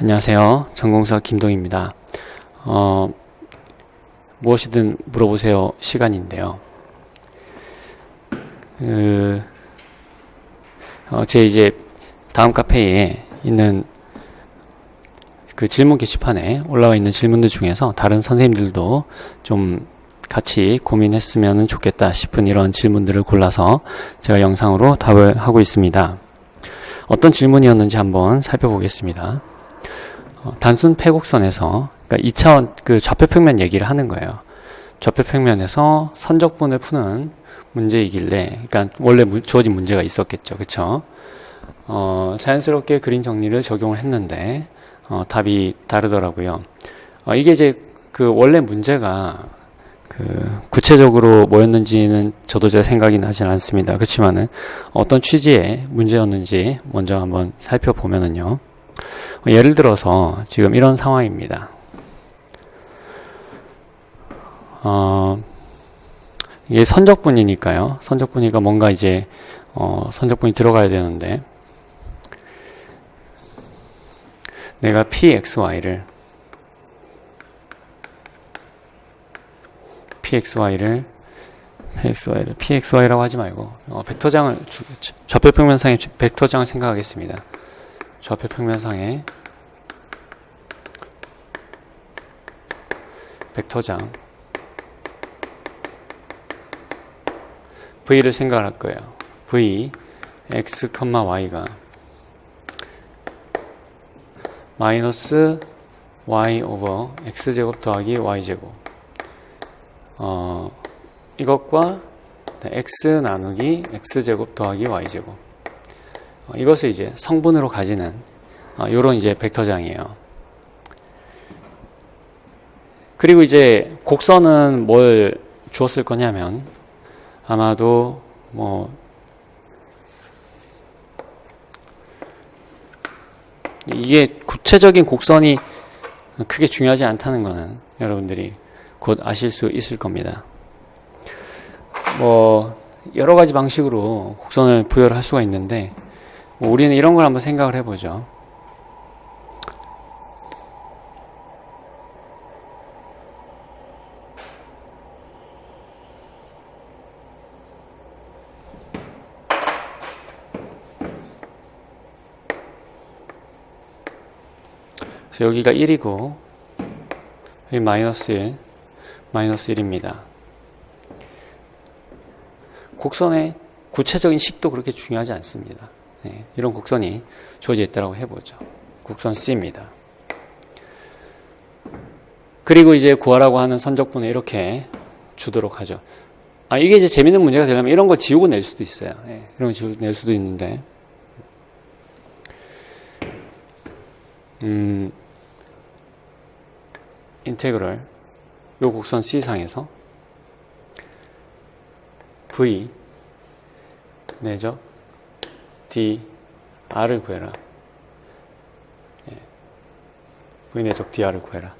안녕하세요. 전공사 김동입니다. 어, 무엇이든 물어보세요 시간인데요. 그, 어, 제 이제 다음 카페에 있는 그 질문 게시판에 올라와 있는 질문들 중에서 다른 선생님들도 좀 같이 고민했으면 좋겠다 싶은 이런 질문들을 골라서 제가 영상으로 답을 하고 있습니다. 어떤 질문이었는지 한번 살펴보겠습니다. 어, 단순 패곡선에서 그러니까 2차원 그 좌표평면 얘기를 하는 거예요. 좌표평면에서 선적분을 푸는 문제이길래, 그러니까 원래 무, 주어진 문제가 있었겠죠, 그렇죠? 어, 자연스럽게 그림 정리를 적용을 했는데 어, 답이 다르더라고요. 어, 이게 이제 그 원래 문제가 그 구체적으로 뭐였는지는 저도 잘 생각이 나진 않습니다. 그렇지만은 어떤 취지의 문제였는지 먼저 한번 살펴보면은요. 예를 들어서 지금 이런 상황입니다. 어, 이게 선적분이니까요. 선적분이가 뭔가 이제 어, 선적분이 들어가야 되는데 내가 pxy를 pxy를 pxy를 pxy라고 하지 말고 어, 벡터장을 주, 좌표평면상의 벡터장을 생각하겠습니다. 좌표 평면상의 벡터장 v를 생각할 거예요. v x, y가 마이너스 y 오버 x제곱 더하기 y제곱 어, 이것과 x 나누기 x제곱 더하기 y제곱 어, 이것을 이제 성분으로 가지는 어, 요런 이제 벡터장이에요. 그리고 이제 곡선은 뭘 주었을 거냐면 아마도 뭐 이게 구체적인 곡선이 크게 중요하지 않다는 것은 여러분들이 곧 아실 수 있을 겁니다. 뭐 여러 가지 방식으로 곡선을 부여를 할 수가 있는데 뭐 우리는 이런 걸 한번 생각을 해보죠. 여기가 1이고 여기 마이너스 1, 마이너스 1입니다. 곡선의 구체적인 식도 그렇게 중요하지 않습니다. 네, 이런 곡선이 주어져 있다고 해보죠. 곡선 C입니다. 그리고 이제 구하라고 하는 선적분을 이렇게 주도록 하죠. 아, 이게 이제 재밌는 문제가 되려면 이런 걸 지우고 낼 수도 있어요. 네, 이런 걸 지우고 낼 수도 있는데. 음, 인테그럴 요 곡선 C상에서 V 내죠 D R을 구해라 예. V 내적 D R을 구해라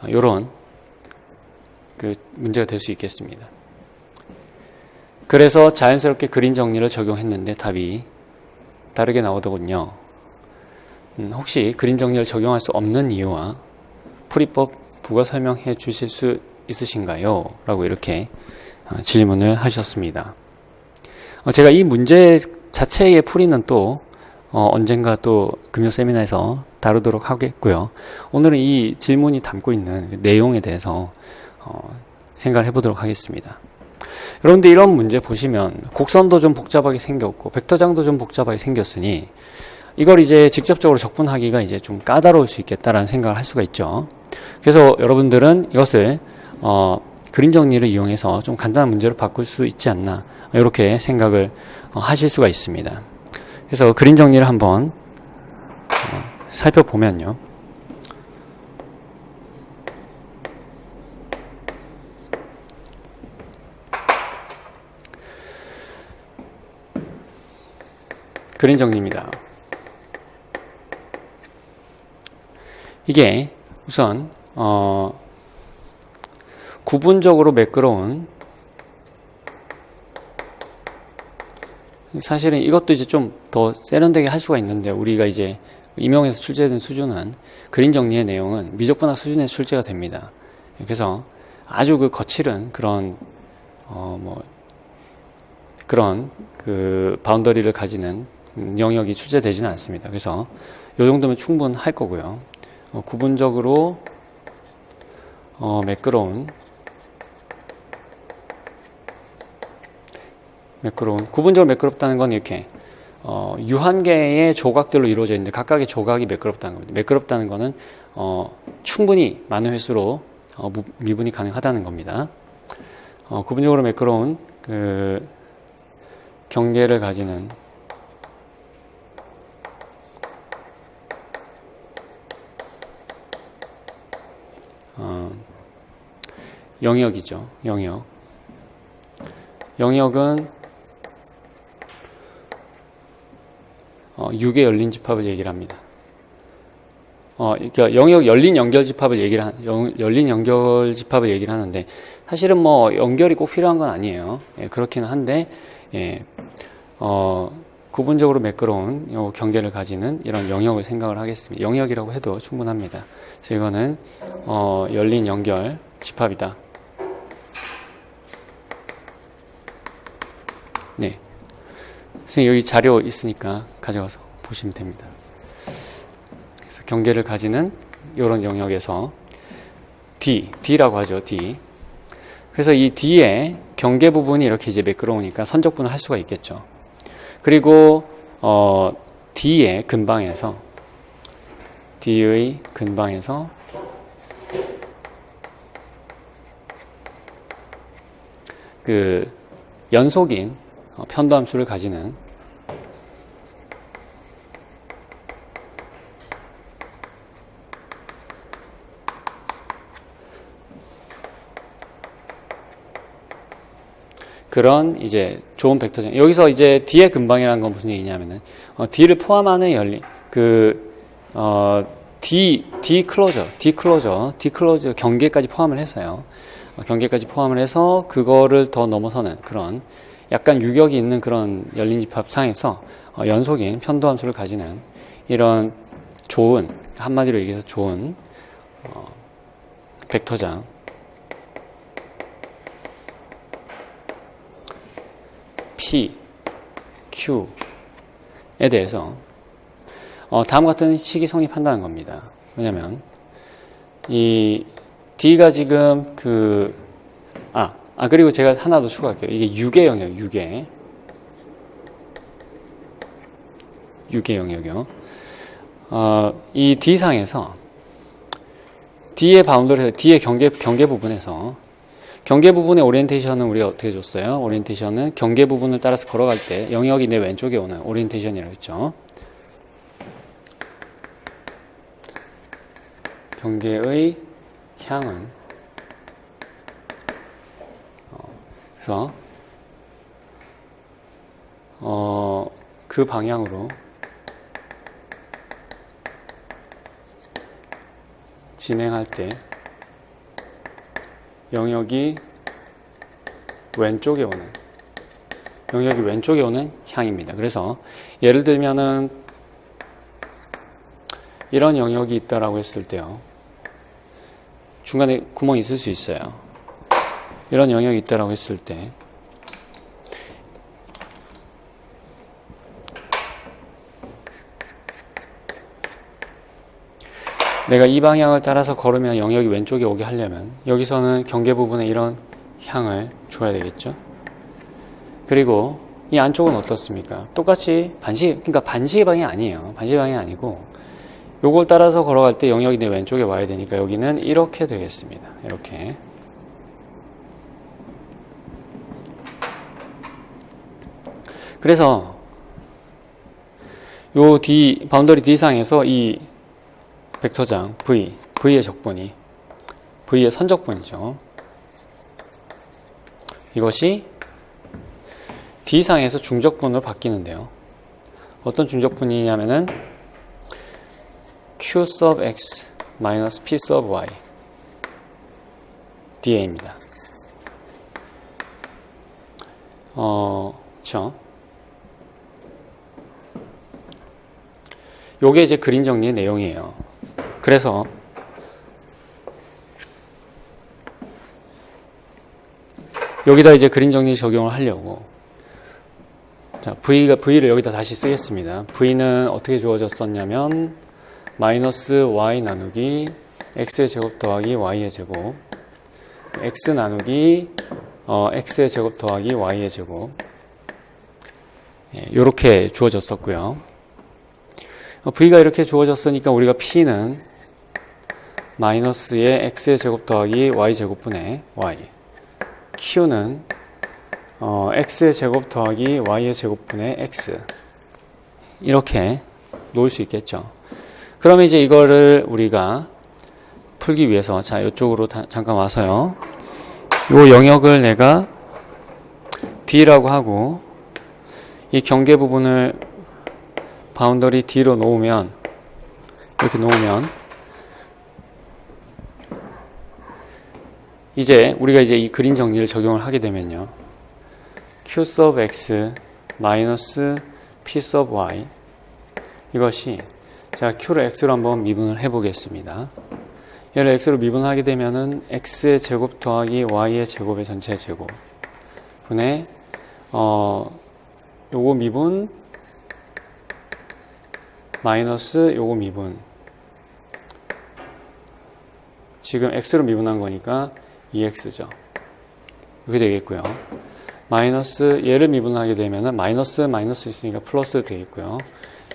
아, 요런 그 문제가 될 수 있겠습니다 그래서 자연스럽게 그림 정리를 적용했는데 답이 다르게 나오더군요 음, 혹시 그림 정리를 적용할 수 없는 이유와 풀이법 부가 설명해 주실 수 있으신가요? 라고 이렇게 어, 질문을 하셨습니다. 어, 제가 이 문제 자체의 풀이는 또 어, 언젠가 또 금요 세미나에서 다루도록 하겠고요. 오늘은 이 질문이 담고 있는 내용에 대해서 생각을 해보도록 하겠습니다. 여러분들 이런 문제 보시면 곡선도 좀 복잡하게 생겼고 벡터장도 좀 복잡하게 생겼으니 이걸 이제 직접적으로 적분하기가 이제 좀 까다로울 수 있겠다라는 생각을 할 수가 있죠. 그래서 여러분들은 이것을 어, 그림 정리를 이용해서 좀 간단한 문제로 바꿀 수 있지 않나 이렇게 생각을 어, 하실 수가 있습니다. 그래서 그림 정리를 한번 어, 살펴보면요. 그림 정리입니다. 이게 우선 어, 구분적으로 매끄러운 사실은 이것도 이제 좀 더 세련되게 할 수가 있는데 우리가 이제 임용에서 출제된 수준은 그림 정리의 내용은 미적분학 수준에서 출제가 됩니다. 그래서 아주 그 거칠은 그런 어 뭐 그런 그 바운더리를 가지는 영역이 출제되지는 않습니다. 그래서 이 정도면 충분할 거고요. 어, 구분적으로 어, 매끄러운 매끄러운 구분적으로 매끄럽다는 건 이렇게 어, 유한계의 조각들로 이루어져 있는데 각각의 조각이 매끄럽다는 겁니다. 매끄럽다는 것은 어, 충분히 많은 횟수로 어, 무- 미분이 가능하다는 겁니다. 어, 구분적으로 매끄러운 그 경계를 가지는 어, 영역이죠. 영역. 영역은 어, 6의 열린 집합을 얘기를 합니다. 어, 그러니까 영역 열린 연결 집합을 얘기를 한, 영- 열린 연결 집합을 얘기를 하는데 사실은 뭐 연결이 꼭 필요한 건 아니에요. 예, 그렇기는 한데 예, 어, 구분적으로 매끄러운 요 경계를 가지는 이런 영역을 생각을 하겠습니다. 영역이라고 해도 충분합니다. 그래서 이거는 어, 열린 연결 집합이다. 네. 선생님 여기 자료 있으니까 가져가서 보시면 됩니다. 그래서 경계를 가지는 이런 영역에서 D, D라고 하죠. D. 그래서 이 D의 경계 부분이 이렇게 이제 매끄러우니까 선적분을 할 수가 있겠죠. 그리고 어, D의 근방에서 D의 근방에서 그 연속인 어, 편도함수를 가지는 그런 이제 좋은 벡터죠. 여기서 이제 D의 근방이라는 건 무슨 얘기냐면은 어, D를 포함하는 열린 그 어, D D 클로저, D 클로저, D 클로저 경계까지 포함을 해서요. 어, 경계까지 포함을 해서 그거를 더 넘어서는 그런 약간 유격이 있는 그런 열린 집합 상에서 어, 연속인 편도함수를 가지는 이런 좋은 한마디로 얘기해서 좋은 어, 벡터장 P, Q에 대해서 어, 다음과 같은 식이 성립한다는 겁니다. 왜냐면 이 D가 지금 그 아, 아 그리고 제가 하나 더 추가할게요. 이게 6의 영역, 6의 6의 영역이요. 어, 이 D 상에서 D의 바운더리, D의 경계 경계 부분에서 경계 부분의 오리엔테이션은 우리가 어떻게 줬어요? 오리엔테이션은 경계 부분을 따라서 걸어갈 때 영역이 내 왼쪽에 오는 오리엔테이션이라고 했죠. 경계의 향은 어, 그래서 어, 그 방향으로 진행할 때 영역이 왼쪽에 오는 영역이 왼쪽에 오는 향입니다. 그래서 예를 들면은 이런 영역이 있다라고 했을 때요. 중간에 구멍이 있을 수 있어요. 이런 영역이 있다라고 했을 때 내가 이 방향을 따라서 걸으면 영역이 왼쪽에 오게 하려면 여기서는 경계 부분에 이런 향을 줘야 되겠죠. 그리고 이 안쪽은 어떻습니까? 똑같이 반시, 그러니까 반시의 방향이 아니에요. 반시의 방향이 아니고 요걸 따라서 걸어갈 때 영역이 내 왼쪽에 와야 되니까 여기는 이렇게 되겠습니다. 이렇게. 그래서 요 D, 바운더리 D상에서 이 벡터장 V, V의 적분이 V의 선적분이죠. 이것이 D상에서 중적분으로 바뀌는데요. 어떤 중적분이냐면은 Q sub X 마이너스 P sub Y DA입니다. 어, 그쵸. 요게 이제 그림 정리의 내용이에요. 그래서 여기다 이제 그림 정리 적용을 하려고 자, V가, V를 여기다 다시 쓰겠습니다. V는 어떻게 주어졌었냐면, 마이너스 Y 나누기 X의 제곱 더하기 Y의 제곱, X 나누기 어, X의 제곱 더하기 Y의 제곱, 예, 이렇게 주어졌었고요. 어, V가 이렇게 주어졌으니까 우리가 P는 마이너스의 X의 제곱 더하기 Y 제곱분의 Y, Q는 어, x의 제곱 더하기 y의 제곱분의 x 이렇게 놓을 수 있겠죠. 그러면 이제 이거를 우리가 풀기 위해서 자 이쪽으로 다, 잠깐 와서요. 이 영역을 내가 d라고 하고 이 경계 부분을 바운더리 d로 놓으면 이렇게 놓으면 이제 우리가 이제 이 그림 정리를 적용을 하게 되면요. q sub x 마이너스 p sub y 이것이 자 q를 x로 한번 미분을 해보겠습니다. 얘를 x로 미분하게 되면은 x의 제곱 더하기 y의 제곱의 전체 제곱 분의 어 요거 미분 마이너스 요거 미분 지금 x로 미분한 거니까 2x죠. 이렇게 되겠고요. 마이너스 얘를 미분하게 되면은 마이너스 마이너스 있으니까 플러스 되겠고요.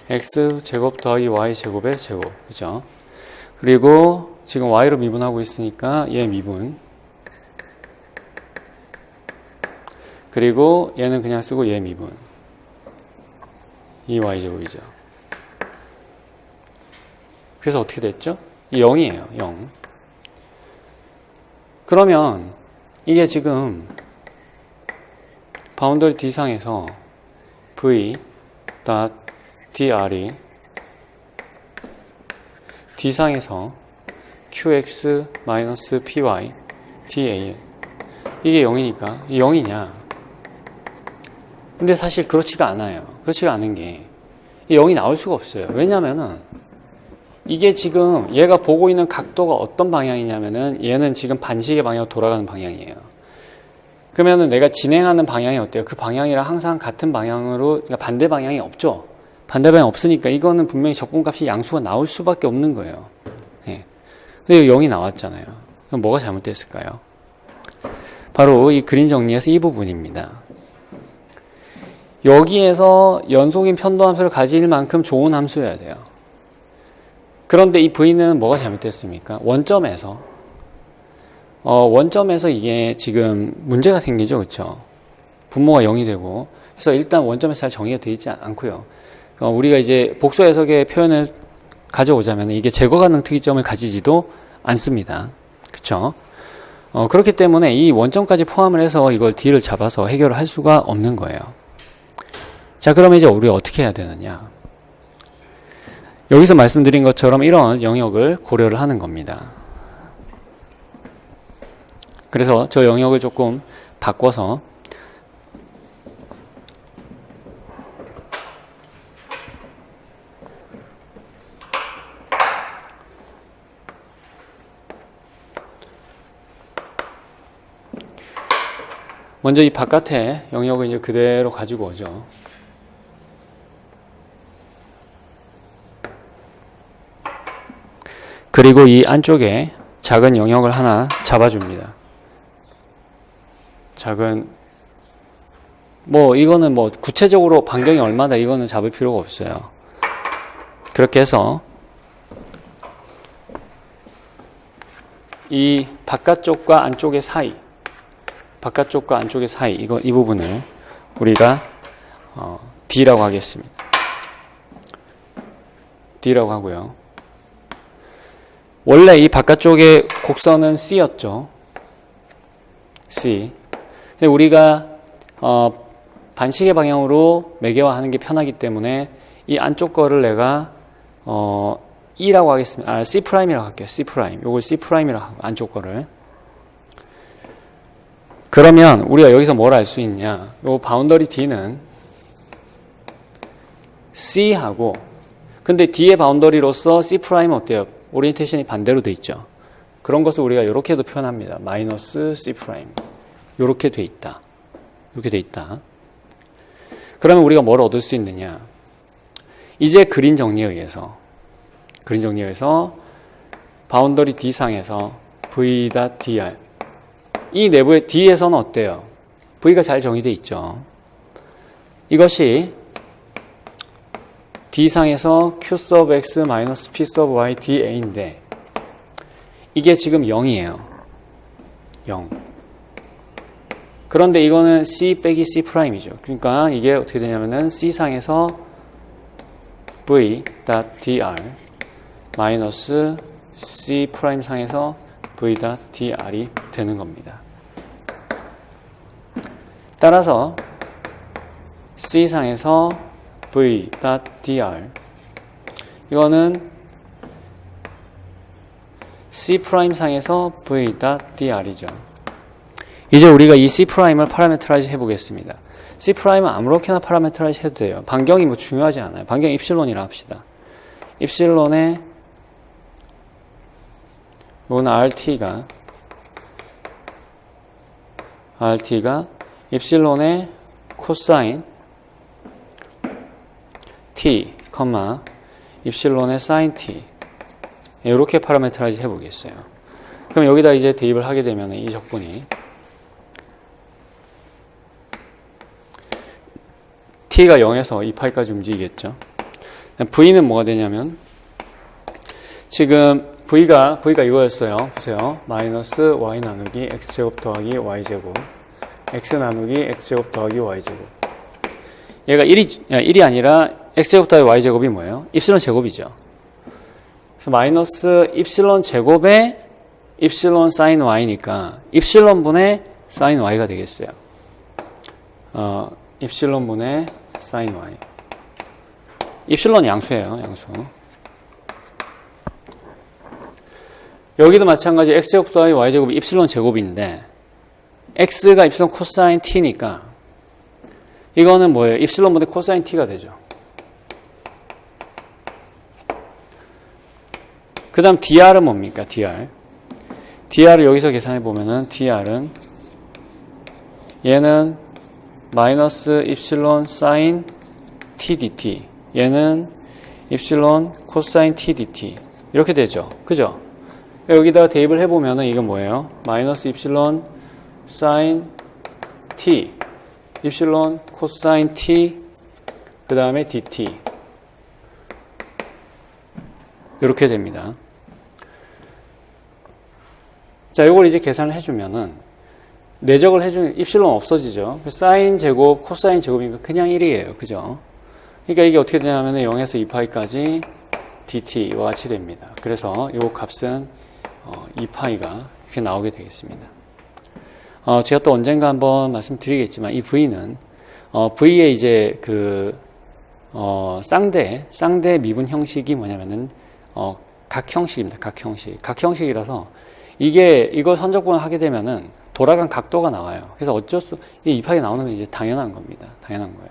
x 제곱 더하기 y 제곱의 제곱 그죠? 그리고 지금 y로 미분하고 있으니까 얘 미분 그리고 얘는 그냥 쓰고 얘 미분 이 y 제곱이죠. 그래서 어떻게 됐죠? 이 0이에요. 0. 그러면 이게 지금 바운더리 D상에서 V dr이 D상에서 qx py dal 이게 0이니까 이 0이냐? 근데 사실 그렇지가 않아요. 그렇지가 않은 게이 0이 나올 수가 없어요. 왜냐면은 이게 지금 얘가 보고 있는 각도가 어떤 방향이냐면은 얘는 지금 반시계 방향으로 돌아가는 방향이에요 그러면은 내가 진행하는 방향이 어때요? 그 방향이랑 항상 같은 방향으로 그러니까 반대 방향이 없죠. 반대 방향 없으니까 이거는 분명히 적분값이 양수가 나올 수밖에 없는 거예요. 예. 근데 0이 나왔잖아요. 그럼 뭐가 잘못됐을까요? 바로 이 그림 정리에서 이 부분입니다. 여기에서 연속인 편도 함수를 가질 만큼 좋은 함수여야 돼요. 그런데 이 v는 뭐가 잘못됐습니까? 원점에서 어, 원점에서 이게 지금 문제가 생기죠. 그렇죠? 분모가 0이 되고 그래서 일단 원점에서 잘 정의가 되어 있지 않고요. 어, 우리가 이제 복수 해석의 표현을 가져오자면 이게 제거 가능 특이점을 가지지도 않습니다. 그렇죠? 어, 그렇기 때문에 이 원점까지 포함을 해서 이걸 D를 잡아서 해결을 할 수가 없는 거예요. 자, 그러면 이제 우리가 어떻게 해야 되느냐? 여기서 말씀드린 것처럼 이런 영역을 고려를 하는 겁니다. 그래서 저 영역을 조금 바꿔서 먼저 이 바깥에 영역을 이제 그대로 가지고 오죠. 그리고 이 안쪽에 작은 영역을 하나 잡아줍니다. 작은 뭐 이거는 뭐 구체적으로 반경이 얼마다 이거는 잡을 필요가 없어요. 그렇게 해서 이 바깥쪽과 안쪽의 사이, 바깥쪽과 안쪽의 사이 이거 이 부분을 우리가 어, D라고 하겠습니다. D라고 하고요. 원래 이 바깥쪽의 곡선은 C였죠. C. 근데 우리가 어, 반시계 방향으로 매개화하는 게 편하기 때문에 이 안쪽 거를 내가 어, E라고 하겠습니다. 아, C 프라임이라고 할게요. C 프라임. 요걸 C 프라임이라고 하고 안쪽 거를. 그러면 우리가 여기서 뭘 알 수 있냐? 요 바운더리 D는 C하고 근데 D의 바운더리로서 C 프라임은 어때요? 오리엔테이션이 반대로 돼 있죠. 그런 것을 우리가 이렇게도 표현합니다. 마이너스 C 프라임. 이렇게 돼 있다. 이렇게 돼 있다. 그러면 우리가 뭘 얻을 수 있느냐? 이제 그린 정리에 의해서 그린 정리에 의해서 바운더리 D상에서 V.dr 이 내부의 D에서는 어때요? V가 잘 정의되어 있죠. 이것이 D상에서 Q sub X 마이너스 P sub Y DA인데 이게 지금 0이에요. 0. 그런데 이거는 C 빼기 C 프라임이죠. 그러니까 이게 어떻게 되냐면은 C상에서 V.dr 마이너스 C 프라임 상에서 V.dr이 되는 겁니다. 따라서 C 상에서 V.dr 이거는 C 프라임 상에서 V.dr이죠. 이제 우리가 이 C 프라임을 파라메트라이즈 해보겠습니다. C 프라임은 아무렇게나 파라메트라이즈 해도 돼요. 반경이 뭐 중요하지 않아요. 반경이 입실론이라 합시다. 입실론에 이건 RT가 RT가 입실론의 코사인 T, 입실론의 사인 T 이렇게 파라메트라이즈 해보겠어요. 그럼 여기다 이제 대입을 하게 되면 이 적분이 t가 0에서 2파이까지 움직이겠죠. v는 뭐가 되냐면 지금 v가 v가 이거였어요. 보세요. 마이너스 y 나누기 x제곱 더하기 y제곱 x 나누기 x제곱 더하기 y제곱 얘가 1이, 1이 아니라 x제곱 더하기 y제곱이 뭐예요? 입실론 제곱이죠. 그래서 마이너스 입실론 제곱에 입실론 사인 y니까 입실론 분의 사인 y가 되겠어요. 어, 입실론 분의 사인 y. 입실론 양수예요, 양수. 여기도 마찬가지 x제곱 더하기 y제곱이 입실론 제곱인데 x가 입실론 코사인 t니까 이거는 뭐예요? 입실론 분의 코사인 t가 되죠. 그 다음 dr은 뭡니까? dr. dr을 여기서 계산해 보면은 dr은 얘는 마이너스 입실론 사인 t dt 얘는 입실론 코사인 t dt 이렇게 되죠. 그죠? 여기다가 대입을 해보면은 이건 뭐예요? 마이너스 입실론 사인 t 입실론 코사인 t 그 다음에 dt 이렇게 됩니다. 자, 이걸 이제 계산을 해주면은 내적을 해주는 입실론 없어지죠. 사인 제곱, 코사인 제곱이니까 그냥 1이에요. 그죠? 그러니까 이게 어떻게 되냐면 0에서 2파이까지 dt와 같이 됩니다. 그래서 이 값은 2파이가 이렇게 나오게 되겠습니다. 어, 제가 또 언젠가 한번 말씀드리겠지만 이 v는 어, v의 이제 그 어, 쌍대 쌍대 미분 형식이 뭐냐면은 어, 각 형식입니다. 각 형식. 각 형식이라서 이게 이걸 선적분을 하게 되면은 돌아간 각도가 나와요. 그래서 어쩔 수, 이 입학이 나오는 건 이제 당연한 겁니다. 당연한 거예요.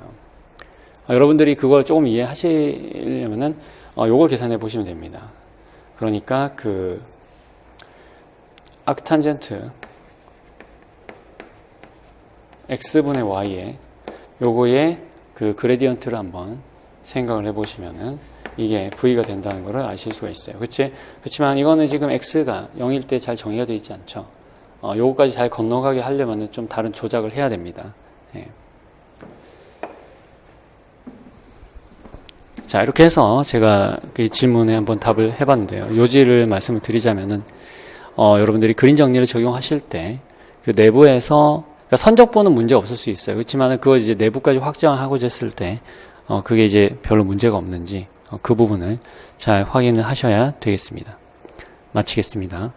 어, 여러분들이 그걸 조금 이해하시려면은 어, 요걸 계산해 보시면 됩니다. 그러니까 그 아크탄젠트 x분의 y에 요거의 그 그레디언트를 한번 생각을 해 보시면은 이게 V가 된다는 것을 아실 수가 있어요. 그치? 그렇지만 이거는 지금 X가 0일 때 잘 정의가 되어 있지 않죠. 어, 요거까지 잘 건너가게 하려면 좀 다른 조작을 해야 됩니다. 예. 자, 이렇게 해서 제가 그 질문에 한번 답을 해봤는데요. 요지를 말씀을 드리자면은, 어, 여러분들이 그림 정리를 적용하실 때, 그 내부에서, 그러니까 선적보는 문제 없을 수 있어요. 그렇지만 그걸 이제 내부까지 확장하고자 했을 때, 어, 그게 이제 별로 문제가 없는지, 어, 그 부분을 잘 확인을 하셔야 되겠습니다. 마치겠습니다.